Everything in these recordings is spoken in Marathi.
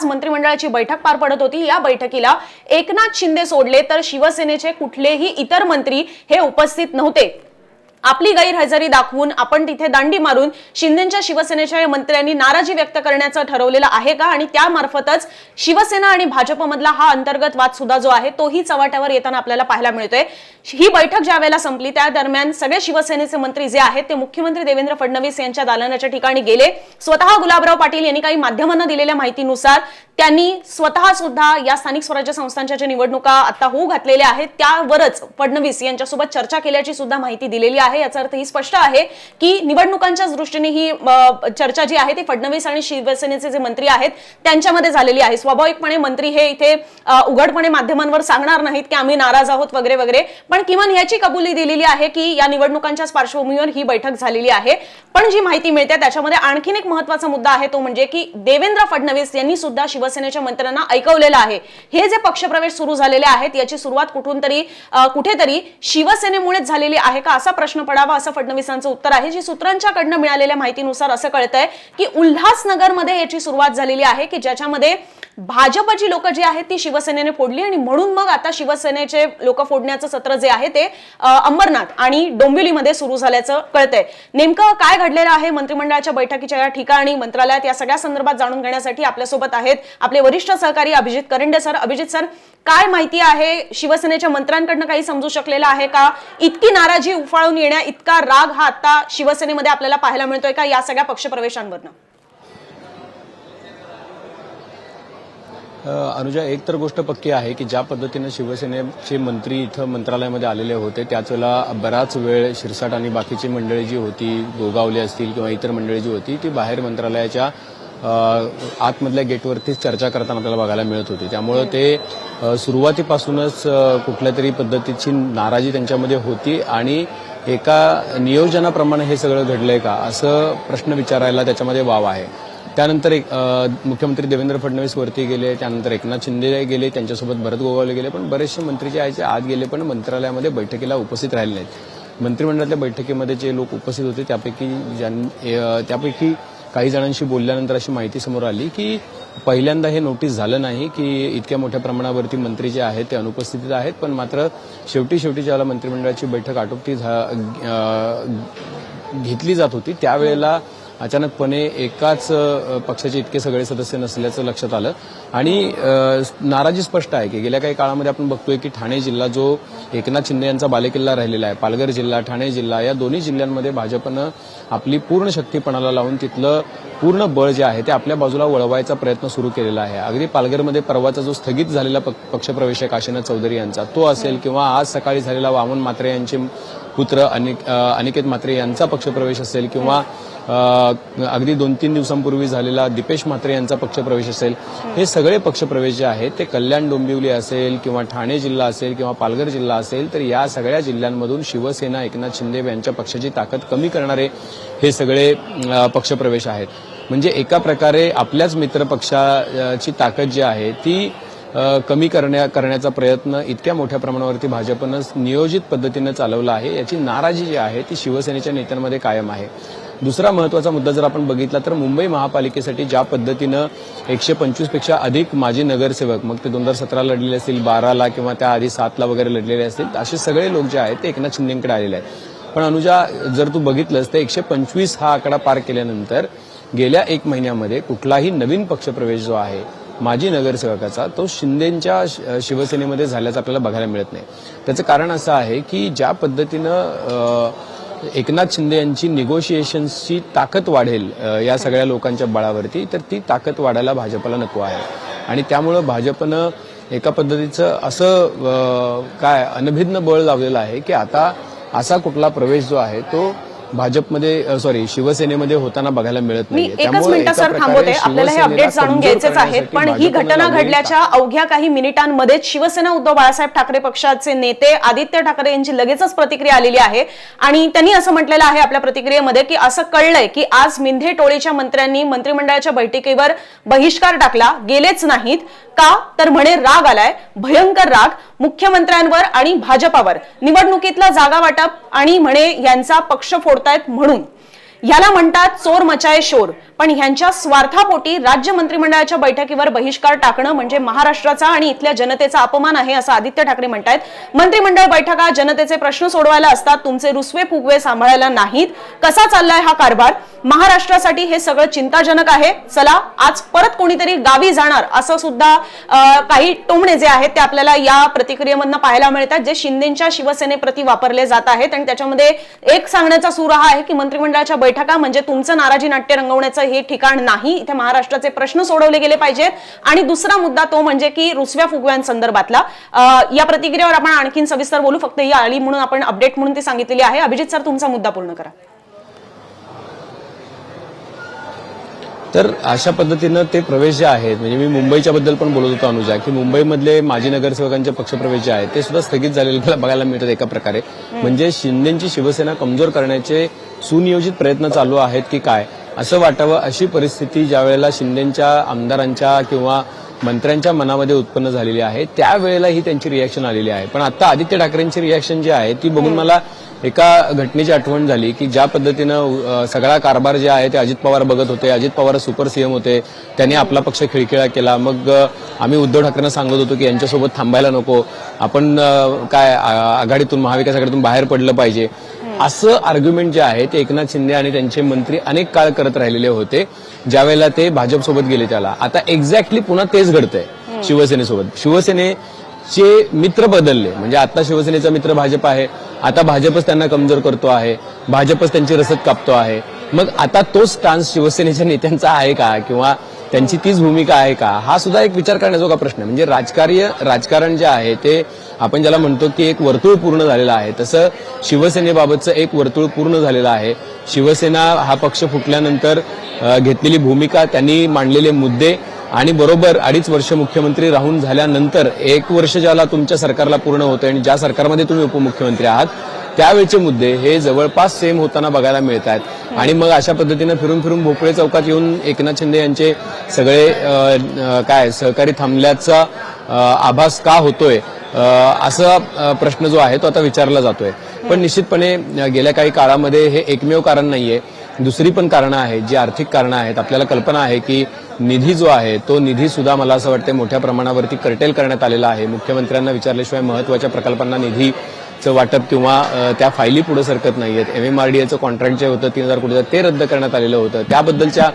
आज मंत्रिमंडळाची बैठक पार पडत होती. या बैठकीला एकनाथ शिंदे सोडले तर शिवसेनेचे कुठलेही इतर मंत्री हे उपस्थित नव्हते. आपली गैरहजेरी दाखवून आपण तिथे दांडी मारून शिंदेच्या शिवसेनेच्या या मंत्र्यांनी नाराजी व्यक्त करण्याचं ठरवलेलं आहे का? आणि त्यामार्फतच शिवसेना आणि भाजपमधला हा अंतर्गत वाद सुद्धा जो आहे तोही चव्हाट्यावर येताना आपल्याला पाहायला मिळतोय. ही बैठक ज्या वेळेला संपली त्या दरम्यान सगळे शिवसेनेचे मंत्री जे आहेत ते मुख्यमंत्री देवेंद्र फडणवीस यांच्या दालनाच्या ठिकाणी गेले. स्वतः गुलाबराव पाटील यांनी काही माध्यमांना दिलेल्या माहितीनुसार त्यांनी स्वतः सुद्धा या स्थानिक स्वराज्य संस्थांच्या ज्या निवडणुका आता होऊ घातलेल्या आहेत त्यावरच फडणवीस यांच्यासोबत चर्चा केल्याची सुद्धा माहिती दिलेली आहे. याचा अर्थ ही स्पष्ट आहे की निवडणुकांच्या दृष्टीने ही चर्चा जी आहे ती फडणवीस आणि शिवसेनेचे जे मंत्री आहेत त्यांच्यामध्ये झालेली आहे. स्वाभाविकपणे मंत्री हे इथे उघडपणे माध्यमांवर सांगणार नाहीत की आम्ही नाराज आहोत वगैरे वगैरे. पण किमान याची कबुली दिलेली आहे की या निवडणुकांच्याच पार्श्वभूमीवर ही बैठक झालेली आहे. पण जी माहिती मिळते त्याच्यामध्ये आणखीन एक महत्त्वाचा मुद्दा आहे तो म्हणजे की देवेंद्र फडणवीस यांनी सुद्धा शिवसेनेच्या मंत्र्यांना ऐकवलेलं आहे. हे जे पक्षप्रवेश सुरू झालेले आहेत याची सुरुवात कुठून तरी कुठेतरी शिवसेनेमुळेच झालेली आहे का असा प्रश्न पडावा असं फडणवीसांचं उत्तर आहे जी सूत्रांच्याकडनं मिळालेल्या माहितीनुसार असं कळतंय की उल्हासनगरमध्ये याची सुरुवात झालेली आहे की ज्याच्यामध्ये भाजपची लोक जी आहेत ती शिवसेनेने फोडली आणि म्हणून मग आता शिवसेनेचे लोक फोडण्याचं सत्र जे आहे ते अंबरनाथ आणि डोंबिवलीमध्ये सुरू झाल्याचं कळतंय. नेमकं काय घडलेलं आहे? मंत्रिमंडळाच्या बैठकीच्या या ठिकाणी मंत्रालयात या सगळ्या संदर्भात जाणून घेण्यासाठी आपल्यासोबत आहेत आपले वरिष्ठ सहकारी अभिजित करंडे सर. अभिजित सर काय माहिती आहे? शिवसेनेच्या मंत्र्यांकडनं काही समजू शकलेलं आहे का? इतकी नाराजी उफाळून येण्या इतका राग हा आता शिवसेनेमध्ये आपल्याला पाहायला मिळतोय का या सगळ्या पक्षप्रवेशांवरनं? अनुजा एक तर गोष्ट पक्की आहे की ज्या पद्धतीनं शिवसेनेचे मंत्री इथं मंत्रालयामध्ये आलेले होते त्याच वेळेला बराच वेळ शिरसाट आणि बाकीची मंडळी जी होती गोगावले असतील किंवा इतर मंडळी जी होती ती बाहेर मंत्रालयाच्या आतमधल्या गेटवरतीच चर्चा करताना आपल्याला बघायला मिळत होती. त्यामुळं ते सुरुवातीपासूनच कुठल्या तरी पद्धतीची नाराजी त्यांच्यामध्ये होती आणि एका नियोजनाप्रमाणे हे सगळं घडलंय का? असं प्रश्न विचारायला त्याच्यामध्ये वाव आहे. त्यानंतर एक मुख्यमंत्री देवेंद्र फडणवीस वरती गेले त्यानंतर एकनाथ शिंदे गेले त्यांच्यासोबत भरत गोगावले गेले पण बरेचसे मंत्री जे आहे ते आत गेले पण मंत्रालयामध्ये बैठकीला उपस्थित राहिले नाहीत. मंत्रिमंडळातल्या बैठकीमध्ये जे लोक उपस्थित होते त्यापैकी ज्यां त्यापैकी काही जणांशी बोलल्यानंतर अशी माहिती समोर आली की पहिल्यांदा हे नोटीस झालं नाही की इतक्या मोठ्या प्रमाणावरती मंत्री जे आहेत ते अनुपस्थितीत आहेत पण मात्र शेवटी शेवटी ज्याला मंत्रिमंडळाची बैठक आटोपती झा- घेतली जात होती त्यावेळेला अचानकपणे एकाच पक्षाचे इतके सगळे सदस्य नसल्याचं लक्षात आलं. आणि नाराजी स्पष्ट आहे की गेल्या काही काळामध्ये आपण बघतोय की ठाणे जिल्हा जो एकनाथ शिंदे यांचा बालेकिल्ला राहिलेला आहे पालघर जिल्हा ठाणे जिल्हा या दोन्ही जिल्ह्यांमध्ये भाजपनं आपली पूर्ण शक्तीपणाला लावून तिथलं पूर्ण बळ जे आहे ते आपल्या बाजूला वळवायचा प्रयत्न सुरू केलेला आहे. अगदी पालघरमध्ये परवाचा जो स्थगित झालेला पक्षप्रवेश आहे काशीनाथ चौधरी यांचा तो असेल किंवा आज सकाळी झालेला वामन मात्रे यांचे पुत्र अनिक अनिकेत मात्रे यांचा पक्षप्रवेश असेल किंवा अगदी दोन तीन दिवसांपूर्वी झालेला दीपेश म्हात्रे यांचा पक्षप्रवेश असेल हे सगळे पक्षप्रवेश जे आहेत ते कल्याण डोंबिवली असेल किंवा ठाणे जिल्हा असेल किंवा पालघर जिल्हा असेल तर या सगळ्या जिल्ह्यांमधून शिवसेना एकनाथ शिंदे यांच्या पक्षाची ताकद कमी करणारे हे सगळे पक्षप्रवेश आहेत. म्हणजे एका प्रकारे आपल्याच मित्र पक्षाची ताकद जी आहे ती कमी करण्या करण्याचा प्रयत्न इतक्या मोठ्या प्रमाणावरती भाजपनं नियोजित पद्धतीनं चालवला आहे याची नाराजी जी आहे ती शिवसेनेच्या नेत्यांमध्ये कायम आहे. दुसरा महत्त्वाचा मुद्दा जर आपण बघितला तर मुंबई महापालिकेसाठी ज्या पद्धतीनं एकशे पंचवीसपेक्षा अधिक माजी नगरसेवक मग ते दोन हजार सतरा लढलेले असतील बाराला किंवा त्या आधी सातला वगैरे लढलेले असतील असे सगळे लोक जे आहेत ते एकनाथ शिंदेकडे आलेले आहेत. पण अनुजा जर तू बघितलंस तर एकशे पंचवीस हा आकडा पार केल्यानंतर गेल्या एक महिन्यामध्ये कुठलाही नवीन पक्षप्रवेश जो आहे माजी नगरसेवकाचा तो शिंदेच्या शिवसेनेमध्ये झाल्याचं आपल्याला बघायला मिळत नाही. त्याचं कारण असं आहे की ज्या पद्धतीनं एकनाथ शिंदे यांची निगोशिएशन्सची ताकद वाढेल या सगळ्या लोकांच्या बळावरती तर ती ताकद वाढायला भाजपला नको आहे. आणि त्यामुळं भाजपनं एका पद्धतीचं असं काय अनभिन्न बळ लावलेलं आहे की आता असा कुठला प्रवेश जो आहे तो भाजपमध्ये सॉरी शिवसेनेमध्ये होताना बघायला मिळत मी नाही एकच मिनिटं सर थांबवते. आपल्याला हे अपडेट जाणून घ्यायचेच आहेत. पण ही घटना घडल्याच्या अवघ्या काही मिनिटांमध्येच शिवसेना उद्धव बाळासाहेब ठाकरे पक्षाचे नेते आदित्य ठाकरे यांची लगेचच प्रतिक्रिया आलेली आहे. आणि त्यांनी असं म्हटलेलं आहे आपल्या प्रतिक्रियेमध्ये की असं कळलंय की आज मिंधे टोळीच्या मंत्र्यांनी मंत्रिमंडळाच्या बैठकीवर बहिष्कार टाकला. गेलेच नाहीत. का? तर म्हणे राग आलाय. भयंकर राग. मुख्यमंत्र्यांवर आणि भाजपावर. निवडणुकीतला जागा वाटप आणि म्हणे यांचा पक्ष फोडतायत म्हणून. याला म्हणतात चोर मचाय शोर. पण ह्यांच्या स्वार्थापोटी राज्य मंत्रिमंडळाच्या बैठकीवर बहिष्कार टाकणं म्हणजे महाराष्ट्राचा आणि इथल्या जनतेचा अपमान आहे असं आदित्य ठाकरे म्हणतायत. मंत्रिमंडळ बैठका जनतेचे प्रश्न सोडवायला असतात तुमचे रुसवे फुगवे सांभाळायला नाहीत. कसा चाललाय हा कारभार? महाराष्ट्रासाठी हे सगळं चिंताजनक आहे. चला आज परत कोणीतरी गावी जाणार असं सुद्धा काही टोमणे जे आहेत ते आपल्याला या प्रतिक्रियेमधनं पाहायला मिळतात जे शिंदेच्या शिवसेनेप्रती वापरले जात आहेत. आणि त्याच्यामध्ये एक सांगण्याचा सूर हा आहे की मंत्रिमंडळाच्या बैठका म्हणजे तुमचं नाराजी नाट्य रंगवण्याचं हे ठिकाण नाही इथे महाराष्ट्राचे प्रश्न सोडवले गेले पाहिजेत. आणि दुसरा मुद्दा तो म्हणजे की रुसव्या फुगव्यांसंदर्भातला या प्रतिक्रियेवर आपण आणखीन सविस्तर बोलू फक्त ही आली म्हणून आपण अपडेट म्हणून ती सांगितलेली आहे. अभिजित सर तुमचा मुद्दा पूर्ण करा. तर अशा पद्धतीनं ते प्रवेश जे आहेत म्हणजे मी मुंबईच्या बद्दल पण बोलत होतो अनुजा की मुंबईमधले माजी नगरसेवकांचे पक्षप्रवेश जे आहेत ते सुद्धा स्थगित झालेले मला बघायला मिळतात एका प्रकारे. म्हणजे शिंदेची शिवसेना कमजोर करण्याचे सुनियोजित प्रयत्न चालू आहेत की काय? असं वाटावं अशी परिस्थिती ज्या वेळेला शिंदेच्या आमदारांच्या किंवा मंत्र्यांच्या मनामध्ये उत्पन्न झालेली आहे त्यावेळेला ही त्यांची रिॲक्शन आलेली आहे. पण आता आदित्य ठाकरेंची रिॲक्शन जी आहे ती बघून मला एका घटनेची आठवण झाली की ज्या पद्धतीनं सगळा कारभार जे आहे ते अजित पवार बघत होते अजित पवार सुपर सीएम होते त्यांनी आपला पक्ष खिळखिळा केला. मग आम्ही उद्धव ठाकरेंना सांगत होतो की यांच्यासोबत थांबायला नको. आपण काय आघाडीतून महाविकास आघाडीतून बाहेर पडलं पाहिजे. असं आर्ग्युमेंट जे आहे ते एकनाथ शिंदे आणि त्यांचे मंत्री अनेक काळ करत राहिलेले होते. ज्यावेळेला ते भाजपसोबत गेले त्याला. आता एक्झॅक्टली पुन्हा तेच घडतंय शिवसेनेसोबत. शिवसेनेचे मित्र बदलले. म्हणजे आता शिवसेनेचा मित्र भाजप आहे. आता भाजपच त्यांना कमजोर करतो आहे. भाजपच त्यांची रसद कापतो आहे. मग आता तोच स्टान्स शिवसेनेच्या नेत्यांचा आहे का? किंवा त्यांची तीच भूमिका आहे का? हा सुद्धा एक विचार करण्याजोगा प्रश्न आहे. म्हणजे राजकार्य राजकारण जे आहे ते आपण ज्याला म्हणतो की एक वर्तुळ पूर्ण झालेलं आहे तसं शिवसेनेबाबतचं एक वर्तुळ पूर्ण झालेलं आहे. शिवसेना हा पक्ष फुटल्यानंतर घेतलेली भूमिका त्यांनी मांडलेले मुद्दे आणि बरोबर अडीच वर्ष मुख्यमंत्री राहून झाल्यानंतर एक वर्ष ज्याला तुमच्या सरकारला पूर्ण होतं आणि ज्या सरकारमध्ये तुम्ही उपमुख्यमंत्री आहात त्यावेळचे मुद्दे हे जवळपास सेम होताना बघायला मिळत आहेत आणि मग अशा पद्धतीनं फिरून फिरून भोपळे चौकात येऊन एकनाथ शिंदे यांचे सगळे काय सहकारी थांबल्याचा आभास का होतोय? असा प्रश्न जो आहे तो आता विचारला जातोय. पण निश्चितपणे गेल्या काही काळामध्ये हे एकमेव कारण नाहीये. दुसरी पण कारणं आहेत जी आर्थिक कारणं आहेत. आपल्याला कल्पना आहे की निधी जो आहे तो निधी सुद्धा मला असं वाटतं मोठ्या प्रमाणावरती कर्टेल करण्यात आलेला आहे. मुख्यमंत्र्यांना विचारल्याशिवाय महत्त्वाच्या प्रकल्पांना निधीचं वाटप किंवा त्या फायली पुढे सरकत नाहीयेत. एम एम आर डी एचं कॉन्ट्रॅक्ट जे होतं तीन हजार कोटीचं ते रद्द करण्यात आलेलं होतं. त्याबद्दलच्या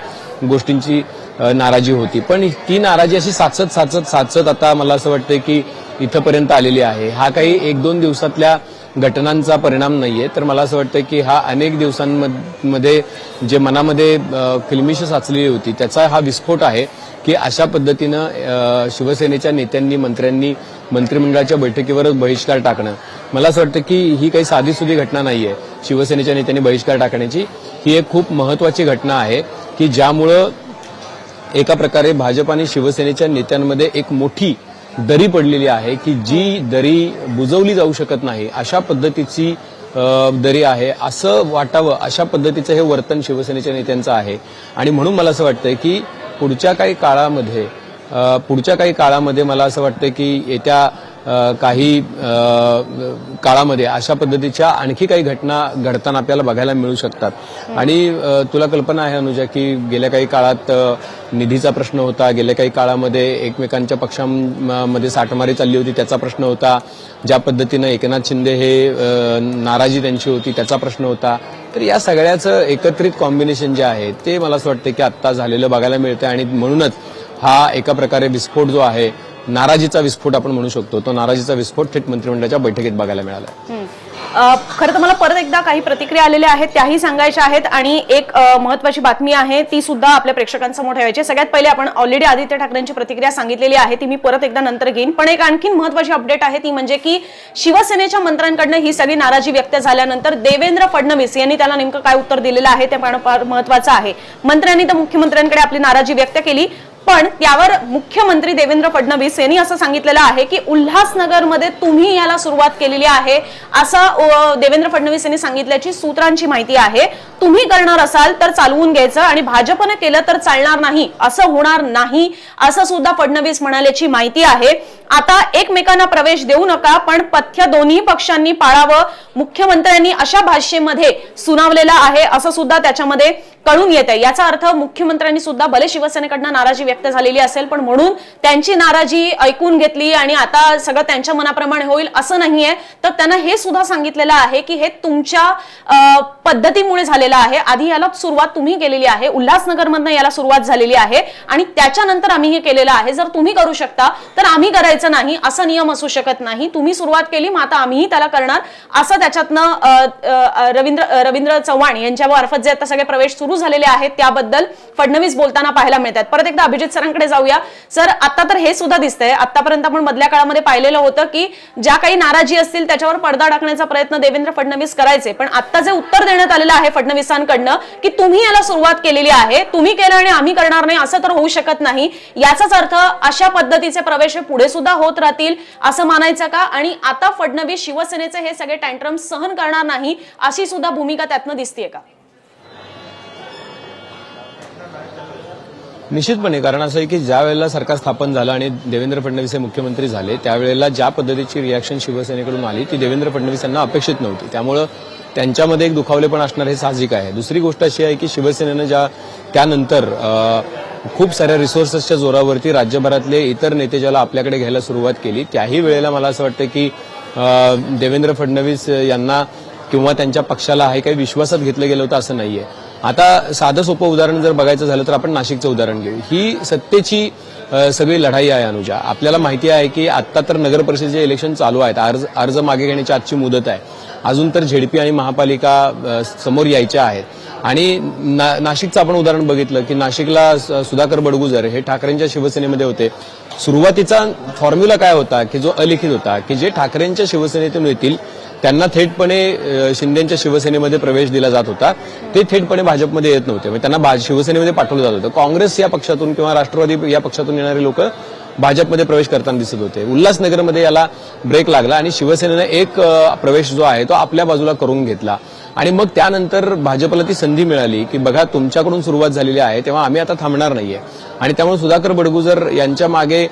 गोष्टींची नाराजी होती. पण ती नाराजी अशी साचत साचत साचत आता मला असं वाटतं की इथंपर्यंत आलेली आहे. हा काही एक दोन दिवसातल्या घटनांचा परिणाम नाही आहे तर मला असं वाटतं की हा अनेक दिवसांमध्ये जे मनामध्ये किलमिश फिल्मिश साचलेली होती त्याचा हा विस्फोट आहे की अशा पद्धतीनं शिवसेनेच्या नेत्यांनी मंत्र्यांनी मंत्रिमंडळाच्या बैठकीवरच बहिष्कार टाकणं. मला असं वाटतं की ही काही साधीसुधी घटना नाही आहे शिवसेनेच्या नेत्यांनी बहिष्कार टाकण्याची. ही एक खूप महत्वाची घटना आहे की ज्यामुळं एका प्रकारे भाजप आणि शिवसेनेच्या नेत्यांमध्ये एक मोठी दरी पडलेली आहे की जी दरी बुजवली जाऊ शकत नाही अशा पद्धतीची दरी आहे. असं वाटावं अशा पद्धतीचं हे वर्तन शिवसेनेच्या नेत्यांचं आहे. आणि म्हणून मला असं वाटतंय की पुढच्या काही काळामध्ये पुढच्या काही काळामध्ये मला असं वाटतं की येत्या काही काळामध्ये अशा पद्धतीच्या आणखी काही घटना घडताना आपल्याला बघायला मिळू शकतात. आणि तुला कल्पना आहे अनुजा की गेल्या काही काळात निधीचा प्रश्न होता. गेल्या काही काळामध्ये एकमेकांच्या पक्षांमध्ये साठमारी चालली होती त्याचा प्रश्न होता. ज्या पद्धतीनं एकनाथ शिंदे हे नाराजी त्यांची होती त्याचा प्रश्न होता. तर या सगळ्याचं एकत्रित कॉम्बिनेशन जे आहे ते मला असं वाटतं की आत्ता झालेलं बघायला मिळतं आणि म्हणूनच हा एका प्रकारे विस्फोट जो आहे नाराजीचा विस्फोट आपण म्हणू शकतो. तो नाराजीचा विस्फोट थेट मंत्रिमंडळाच्या बैठकीत बघायला मिळाला खरं तर मला परत एकदा काही प्रतिक्रिया आलेल्या आहेत त्याही सांगायच्या आहेत आणि एक महत्वाची बातमी आहे ती सुद्धा आपल्या प्रेक्षकांसमोर ठेवायची सगळ्यात पहिले आपण ऑलरेडी आदित्य ठाकरेंची प्रतिक्रिया सांगितलेली आहे ती मी परत एकदा नंतर घेईन. पण एक आणखीन महत्वाची अपडेट आहे ती म्हणजे की शिवसेनेच्या मंत्र्यांकडनं ही सगळी नाराजी व्यक्त झाल्यानंतर देवेंद्र फडणवीस यांनी त्याला नेमकं काय उत्तर दिलेलं आहे ते पण फार महत्वाचं आहे. मंत्र्यांनी तर मुख्यमंत्र्यांकडे आपली नाराजी व्यक्त केली. पण त्यावर मुख्यमंत्री देवेंद्र फडणवीस यांनी असं सांगितलेलं आहे की उल्हासनगरमध्ये तुम्ही याला सुरुवात केलेली आहे असं देवेंद्र फडणवीस यांनी सांगितल्याची सूत्रांची माहिती आहे. तुम्ही करणार असाल तर चालवून घ्यायचं आणि भाजपनं केलं तर चालणार नाही असं होणार नाही असं सुद्धा फडणवीस म्हणाल्याची माहिती आहे. आता एकमेकांना प्रवेश देऊ नका पण पथ्य दोन्ही पक्षांनी पाळावं. मुख्यमंत्र्यांनी अशा भाषेमध्ये सुनावलेलं आहे असं सुद्धा त्याच्यामध्ये कळून येत आहे. याचा अर्थ मुख्यमंत्र्यांनी सुद्धा भले शिवसेनेकडनं नाराजी व्यक्त झालेली असेल पण म्हणून त्यांची नाराजी ऐकून घेतली आणि आता सगळं त्यांच्या मनाप्रमाणे होईल असं नाहीये. तर त्यांना हे सुद्धा सांगितलेलं आहे की हे तुमच्या पद्धतीमुळे झालेलं आहे. आधी याला सुरुवात तुम्ही केलेली आहे. उल्हासनगरमधनं याला सुरुवात झालेली आहे आणि त्याच्यानंतर आम्ही हे केलेलं आहे. जर तुम्ही करू शकता तर आम्ही करायचं नाही असा नियम असू शकत नाही. तुम्ही सुरुवात केली मग आता आम्हीही त्याला करणार. असं त्याच्यातनं रवींद्र रवींद्र चव्हाण यांच्या मार्फत जे आता सगळे प्रवेश सुरू झालेले आहेत त्याबद्दल फडणवीस बोलताना पाहायला मिळतात. परत एकदा अभिजित सरांकडे जाऊया. सर आता तर हे सुद्धा दिसतंय. आतापर्यंत आपण मधल्या काळामध्ये पाहिलेलं होतं की ज्या काही नाराजी असतील त्याच्यावर पडदा टाकण्याचा प्रयत्न देवेंद्र फडणवीस करायचे. पण आता जे उत्तर देण्यात आलेलं आहे फडणवीसांकडनं की तुम्ही याला सुरुवात केलेली आहे तुम्ही केलं आणि आम्ही करणार नाही असं तर होऊ शकत नाही. याचाच अर्थ अशा पद्धतीचे प्रवेश पुढे सुद्धा होत राहतील असं मानायचं का? आणि आता फडणवीस शिवसेनेचे हे सगळे टँट्रम सहन करणार नाही अशी सुद्धा भूमिका त्यातनं दिसतीये का? निश्चितपणे कारण असं आहे की ज्या वेळेला सरकार स्थापन झालं आणि देवेंद्र फडणवीस हे मुख्यमंत्री झाले त्यावेळेला ज्या पद्धतीची रिॲक्शन शिवसेनेकडून आली ती देवेंद्र फडणवीस यांना अपेक्षित नव्हती. त्यामुळं त्यांच्यामध्ये एक दुखावलेपण असणार हे साहजिक आहे. दुसरी गोष्ट अशी आहे की शिवसेनेनं ज्या त्यानंतर खूप साऱ्या रिसोर्सेसच्या जोरावरती राज्यभरातले इतर नेते ज्याला आपल्याकडे घ्यायला सुरुवात केली त्याही वेळेला मला असं वाटतं की देवेंद्र फडणवीस यांना किंवा त्यांच्या पक्षाला हे काही विश्वासात घेतलं गेलं होतं असं नाहीये. आता साधं सोपं उदाहरण जर बघायचं झालं तर आपण नाशिकचं उदाहरण घेऊ. ही सत्तेची सगळी लढाई आहे अनुजा. आपल्याला माहिती आहे की आत्ता तर नगर परिषदेचे इलेक्शन चालू आहेत अर्ज अर्ज मागे घेण्याची आजची मुदत आहे. अजून तर झेडपी आणि महापालिका समोर यायच्या आहेत. आणि ना, नाशिकचं आपण उदाहरण बघितलं की नाशिकला स- सुधाकर बडगुजर हे ठाकरेंच्या शिवसेनेमध्ये होते. सुरुवातीचा फॉर्म्युला काय होता की जो अलिखित होता की जे ठाकरेंच्या शिवसेनेतून येतील त्यांना थेटपणे शिंदेच्या शिवसेनेमध्ये प्रवेश दिला जात होता. ते थेटपणे भाजपमध्ये येत नव्हते. म्हणजे त्यांना शिवसेनेमध्ये पाठवलं जात होतं. काँग्रेस या पक्षातून किंवा राष्ट्रवादी या पक्षातून येणारे लोक भाजपमध्ये प्रवेश करताना दिसत होते. उल्हासनगरमध्ये याला ब्रेक लागला आणि शिवसेनेनं एक प्रवेश जो आहे तो आपल्या बाजूला करून घेतला. आणि मग त्यानंतर भाजपला ती संधी मिळाली की बघा तुमच्याकडून सुरुवात झालेली आहे तेव्हा आम्ही आता थांबणार नाहीये. आणि त्यामुळे सुधाकर बडगुजर यांच्या मागे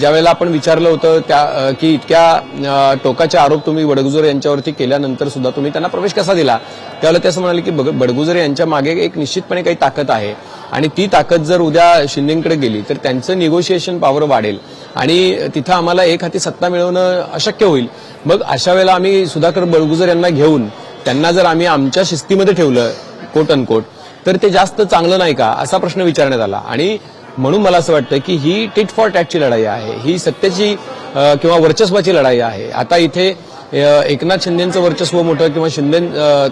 ज्यावेळेला आपण विचारलं होतं त्या की इतक्या टोकाचे आरोप तुम्ही बडगुजर यांच्यावरती केल्यानंतर सुद्धा तुम्ही त्यांना प्रवेश कसा दिला? त्यावेळेला ते असं म्हणाले की बग- बडगुजर यांच्या मागे एक निश्चितपणे काही ताकद आहे. आणि ती ताकद जर उद्या शिंदेकडे गेली तर त्यांचं निगोशिएशन पॉवर वाढेल. आणि तिथं आम्हाला एक हाती सत्ता मिळवणं अशक्य होईल. मग अशा वेळेला आम्ही सुधाकर बळगुजर यांना घेऊन त्यांना जर आम्ही आमच्या शिस्तीमध्ये ठेवलं कोट अनकोट तर ते जास्त चांगलं नाही का असा प्रश्न विचारण्यात आला. आणि म्हणून मला असं वाटतं की ही टिट फॉर टॅटची लढाई आहे ही सत्तेची किंवा वर्चस्वाची लढाई आहे. आता इथे एकनाथ शिंदेचं वर्चस्व मोठं किंवा शिंदे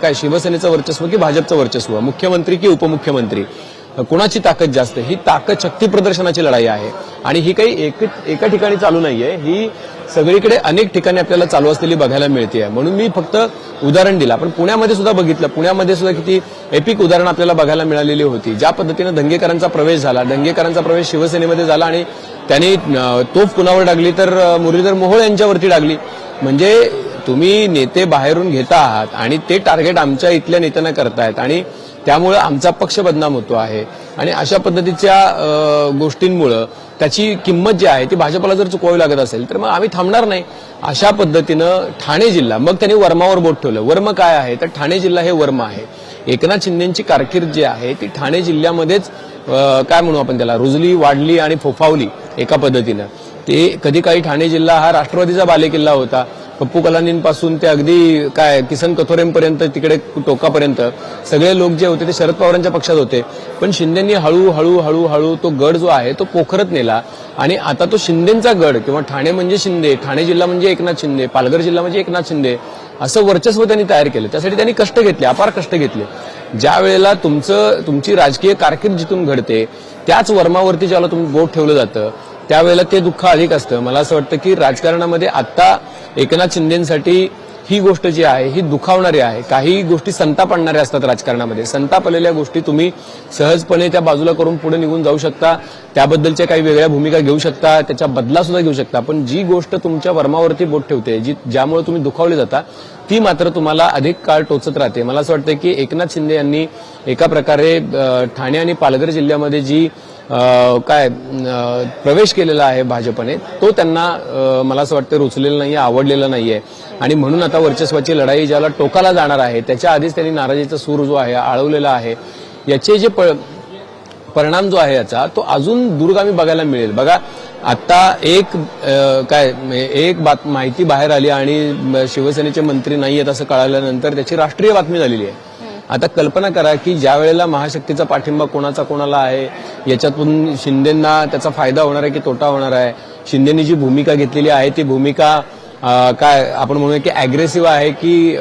काय शिवसेनेचं वर्चस्व की भाजपचं वर्चस्व? मुख्यमंत्री की उपमुख्यमंत्री? कुणाची ताकद जास्त ही ताकद शक्ती प्रदर्शनाची लढाई आहे. आणि ही काही एक एका ठिकाणी चालू नाहीये. ही सगळीकडे अनेक ठिकाणी आपल्याला चालू असलेली बघायला मिळते म्हणून मी फक्त उदाहरण दिलं. आपण पुण्यामध्ये सुद्धा बघितलं. पुण्यामध्ये सुद्धा किती एपिक उदाहरण आपल्याला बघायला मिळालेली होती. ज्या पद्धतीनं दंगेकरांचा प्रवेश झाला. दंगेकरांचा प्रवेश शिवसेनेमध्ये झाला आणि त्यांनी तोफ कुणावर डागली तर मुरलीधर मोहोळ यांच्यावरती डागली. म्हणजे तुम्ही नेते बाहेरून घेता आहात आणि ते टार्गेट आमच्या इथल्या नेत्यांना करतायत. आणि त्यामुळं आमचा पक्ष बदनाम होतो आहे. आणि अशा पद्धतीच्या गोष्टींमुळं त्याची किंमत जी आहे ती भाजपला जर चुकवावी लागत असेल तर मग आम्ही थांबणार नाही. अशा पद्धतीनं ठाणे जिल्हा मग त्यांनी वर्मावर बोट ठेवलं. वर्म काय आहे? तर ठाणे जिल्हा हे वर्म आहे. एकनाथ शिंदेची कारकीर्द जी आहे ती ठाणे जिल्ह्यामध्येच काय म्हणू आपण त्याला? रुजली वाढली आणि फोफावली एका पद्धतीनं. ते कधी काही ठाणे जिल्हा हा राष्ट्रवादीचा बालेकिल्ला होता. पप्पू कलानींपासून ते अगदी काय किसन कथोरेंपर्यंत तिकडे टोकापर्यंत सगळे लोक जे होते ते शरद पवारांच्या पक्षात होते. पण शिंदेनी हळू हळू हळू हळू तो गड जो आहे तो पोखरत नेला. आणि आता तो शिंदेचा गड किंवा ठाणे म्हणजे शिंदे ठाणे जिल्हा म्हणजे एकनाथ शिंदे पालघर जिल्हा म्हणजे एकनाथ शिंदे असं वर्चस्व त्यांनी तयार केलं. त्यासाठी त्यांनी कष्ट घेतले अपार कष्ट घेतले. ज्या वेळेला तुमचं तुमची राजकीय कारकीर्द जिथून घडते त्याच वर्मावरती ज्याला तुम्ही बोट ठेवलं जातं त्यावेळेला ते दुःख अधिक असतं. मला असं वाटतं की राजकारणामध्ये आता एकनाथ शिंदेसाठी ही गोष्ट जी आहे ही दुखावणारी आहे. काही गोष्टी संताप आणणाऱ्या असतात राजकारणामध्ये. संताप आलेल्या गोष्टी तुम्ही सहजपणे त्या बाजूला करून पुढे निघून जाऊ शकता. त्याबद्दलच्या काही वेगळ्या भूमिका घेऊ शकता. त्याच्या बदला सुद्धा घेऊ शकता. पण जी गोष्ट तुमच्या वर्मावरती बोट ठेवते जी ज्यामुळे तुम्ही दुखावले जाता ती मात्र तुम्हाला अधिक काळ टोचत राहते. मला असं वाटतं की एकनाथ शिंदे यांनी एका प्रकारे ठाणे आणि पालघर जिल्ह्यामध्ये जी काय प्रवेश केलेला आहे भाजपने तो त्यांना मला असं वाटतं रुचलेलं नाहीये आवडलेलं नाहीये. आणि म्हणून आता वर्चस्वाची लढाई ज्याला टोकाला जाणार आहे त्याच्या आधीच त्यांनी नाराजीचा सूर जो आहे आळवलेला आहे. याचे जे प- परिणाम जो आहे याचा तो अजून दूरगामी बघायला मिळेल. बघा आता एक काय एक बात माहिती बाहेर आली आणि शिवसेनेचे मंत्री नाही आहेत असं कळाल्यानंतर त्याची राष्ट्रीय बातमी झालेली आहे. आता कल्पना करा की ज्या वेळेला महाशक्तीचा पाठिंबा कोणाचा कोणाला आहे याच्यातून शिंदेंना त्याचा फायदा होणार आहे की तोटा होणार आहे? शिंदेनी जी भूमिका घेतलेली आहे ती भूमिका काय आपण म्हणूया की अग्रेसिव्ह आहे की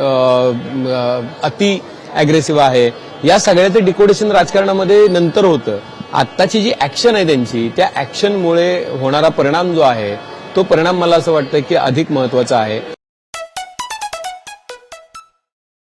अति ॲग्रेसिव्ह आहे? या सगळ्याचं डिकोडेशन राजकारणामध्ये नंतर होतं. आत्ताची जी ऍक्शन आहे त्यांची त्या ऍक्शनमुळे होणारा परिणाम जो आहे तो परिणाम मला असं वाटतं की अधिक महत्त्वाचा आहे.